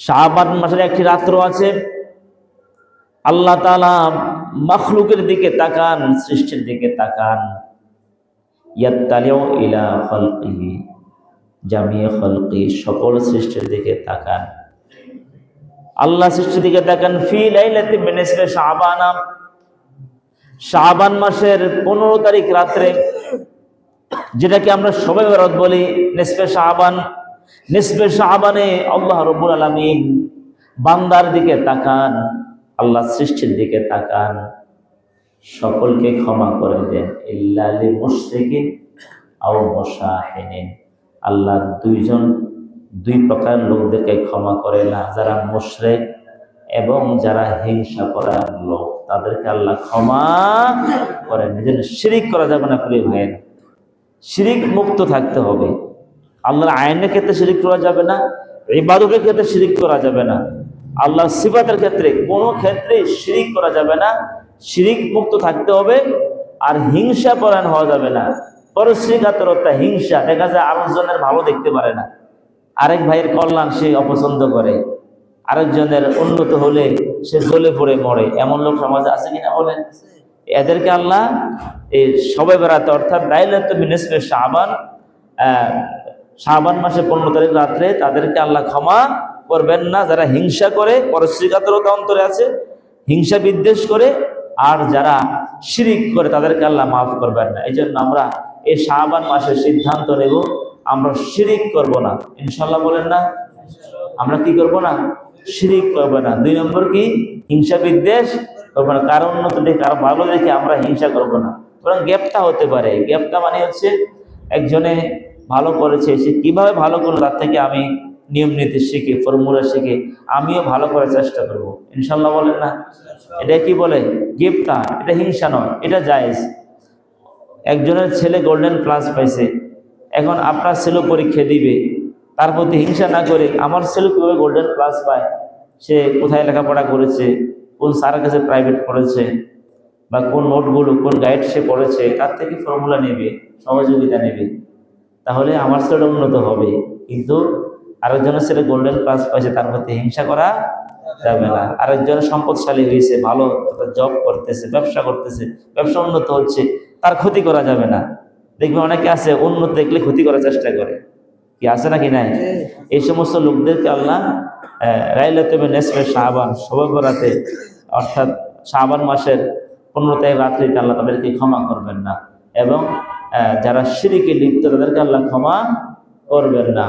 শাহবান মাসের একটি রাত্র আছে। আল্লাহ তালা মখলুকের দিকে তাকান, সৃষ্টির দিকে তাকান। ইয়াত্তালিও ইলা খলকিহি, জামিয়ে খলকি, সকল সৃষ্টির দিকে তাকান। আল্লাহ সৃষ্টির দিকে তাকান, ফি লাইলাতি মিনিসফে শাবানা। শাবান মাসের পনেরো তারিখ রাত্রে, যেটাকে আমরা সবাই বরত বলি, নিসফে শাবান। নিসফে শাবানে আল্লাহ রব্বুল আলামিন বান্দার দিকে তাকান, আল্লাহ সৃষ্টির দিকে তাকান। সকলকে ক্ষমা করে দেন। ইল্লালি মুশরিকিন আও মুশাহিনিন আল্লাহ দুইজন, দুই প্রকার লোকদেরকে ক্ষমা করে না। যারা মুশরিক এবং যারা হিংসা করার লোক, তাদেরকে আল্লাহ ক্ষমা করেন। জন্য শিরিক করা যাবে না, প্রিয় ভাইয়ের। শিরিক মুক্ত থাকতে হবে। আল্লাহর আইনের ক্ষেত্রে শিরিক করা যাবে না, ইবাদতের ক্ষেত্রে শিরিক করা যাবে না। আল্লাহর সিফাতের ক্ষেত্রে কোনো ক্ষেত্রে শিরিক করা যাবে না। শিরিক মুক্ত থাকতে হবে আর হিংসা পরায়ণ হওয়া যাবে না। পরশ্রীকাতরতা হিংসা, দেখা যায় আরেকজনের ভালো দেখতে পারে না। আরেক ভাইয়ের কল্যাণ সে অপছন্দ করে। আরেকজনের উন্নত হলে সে জ্বলে পড়ে, মরে। এমন লোক সমাজে আছে কিনা বলেন? এদেরকে আল্লাহ এই সবাই বেড়াতে, অর্থাৎ লাইলাত মিনিসফে শাবান আহ, শাবান মাসে পনেরো তারিখ রাত্রে তাদেরকে আল্লাহ ক্ষমা করবেন না। যারা হিংসা করে পরশ্রীকাতরতা অন্তরে আছে হিংসা বিদ্বেষ করে আর যারা শিরিক করে তাদেরকে আল্লাহ মাফ করবেন না। এই জন্য আমরা এই শাবান মাসের সিদ্ধান্ত নেব আমরা শিরিক করব না। ইনশাল্লাহ বলেন না আমরা কি করব না? শিরিক করব না। দুই নম্বর কি? হিংসা বিদ্বেষ করব না। কারও উন্নত দেখে কারও ভালো দেখে আমরা হিংসা করব না। বরং গ্যাপটা হতে পারে। গ্যাপটা মানে হচ্ছে একজনে ভালো করেছে, সে কীভাবে ভালো করল তার থেকে আমি নিয়ম নীতি শিখে ফর্মুলা শিখে আমিও ভালো করার চেষ্টা করব। ইনশাল্লাহ বলেন না? এটা কি বলে? গিফটটা এটা হিংসা নয়, এটা জায়েজ। একজনের ছেলে গোল্ডেন প্লাস পাইছে, এখন আপনার ছেলে পরীক্ষা দিবে। তার প্রতি হিংসা না করে আমার ছেলে কীভাবে গোল্ডেন প্লাস পায়? সে কোথায় লেখাপড়া করেছে? কোন স্যারের কাছে প্রাইভেট পড়েছে? বা কোন নোটগুলো কোন গাইড সে পড়েছে? তার থেকে ফর্মুলা নেবে, সহযোগিতা নেবে। তাহলে আমার ছেলেটা উন্নত হবে। কিন্তু আরেকজনের ছেলে গোল্ডেন প্লাস পাইছে, তার প্রতি হিংসা করা যাবে না। আরেকজন সম্পদশালী হয়েছে, ভালো জব করতেছে, ব্যবসা করতেছে, ব্যবসা উন্নত হচ্ছে, তার ক্ষতি করা যাবে না। দেখবে অনেকে আছে, উন্নত দেখলে ক্ষতি করার চেষ্টা করে। কি আছে নাকি নাই? এই সমস্ত লোকদেরকে আল্লাহ শাহবান সবাই বরাতে, অর্থাৎ শাহবান মাসের পনেরো তারিখ রাত্রিতে আল্লাহ তাদেরকে ক্ষমা করবেন না। এবং যারা সিঁড়িকে লিপ্ত তাদেরকে আল্লাহ ক্ষমা করবেন না।